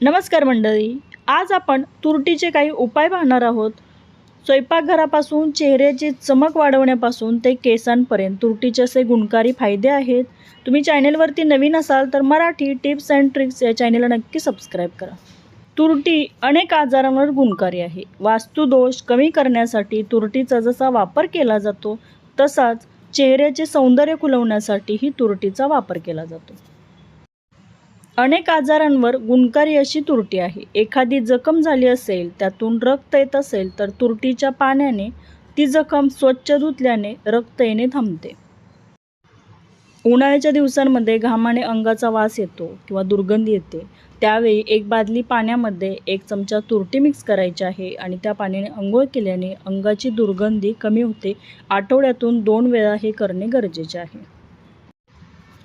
नमस्कार मंडळी आज आपण तुरटीचे काही उपाय पाहणार आहोत. स्वयंपाकघरापासून चेहऱ्याची चमक वाढवण्यापासून ते केसांपर्यंत तुरटीचे असे गुणकारी फायदे आहेत. तुम्ही चॅनेलवरती नवीन असाल तर मराठी टिप्स अँड ट्रिक्स या चॅनेलला नक्की सबस्क्राईब करा. तुरटी अनेक आजारांवर गुणकारी आहे. वास्तुदोष कमी करण्यासाठी तुरटीचा जसा वापर केला जातो तसाच चेहऱ्याचे सौंदर्य खुलवण्यासाठीही तुरटीचा वापर केला जातो. अनेक आजारांवर गुणकारी अशी तुरटी आहे. एखादी जखम झाली असेल त्यातून रक्त येत असेल तर तुरटीच्या पाण्याने ती जखम स्वच्छ धुतल्याने रक्त येणे थांबते. उन्हाळ्याच्या दिवसांमध्ये घामाने अंगाचा वास येतो किंवा दुर्गंधी येते. त्यावेळी एक बादली पाण्यामध्ये एक चमचा तुरटी मिक्स करायची आहे आणि त्या पाण्याने अंघोळ केल्याने अंगाची दुर्गंधी कमी होते. आठवड्यातून दोन वेळा हे करणे गरजेचे आहे.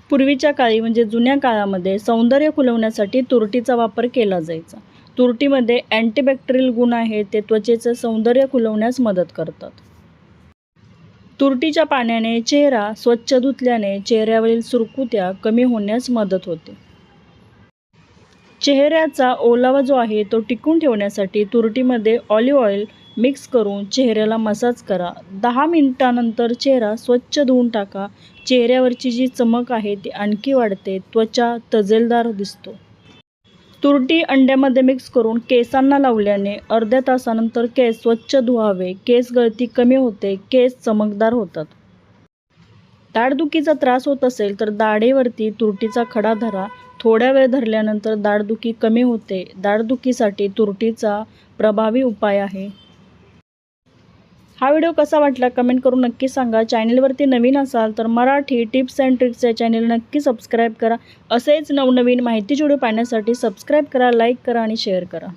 पूर्वीच्या काळी म्हणजे जुन्या काळामध्ये सौंदर्य खुलवण्यासाठी तुरटीचा वापर केला जायचा. तुरटीमध्ये अँटीबॅक्टेरियल गुण आहे ते त्वचेचं सौंदर्य खुलवण्यास मदत करतात. तुरटीच्या पाण्याने चेहरा स्वच्छ धुतल्याने चेहऱ्यावरील सुरकुत्या कमी होण्यास मदत होते. चेहऱ्याचा ओलावा जो आहे तो टिकून ठेवण्यासाठी तुरटीमध्ये ऑलिव्ह ऑइल मिक्स करून चेहऱ्याला मसाज करा. दहा मिनिटानंतर चेहरा स्वच्छ धुवून टाका. चेहऱ्यावरची जी चमक आहे ती आणखी वाढते त्वचा तजेलदार दिसतो. तुरटी अंड्यामध्ये मिक्स करून केसांना लावल्याने अर्ध्या तासानंतर केस स्वच्छ धुवावे केस गळती कमी होते केस चमकदार होतात. दाढदुखीचा त्रास होत असेल तर दाढेवरती तुरटीचा खडा धरा. थोड्या वेळ धरल्यानंतर दाढदुखी कमी होते. दाढदुखीसाठी तुरटीचा प्रभावी उपाय आहे. हा व्हिडिओ कसा वाटला कमेंट करून नक्की सांगा. चॅनेलवरती नवीन असाल तर मराठी टिप्स अँड ट्रिक्स या चॅनेल नक्की सबस्क्राईब करा. असेच नवनवीन माहितीचे व्हिडिओ पाहण्यासाठी सबस्क्राईब करा लाईक करा आणि शेअर करा.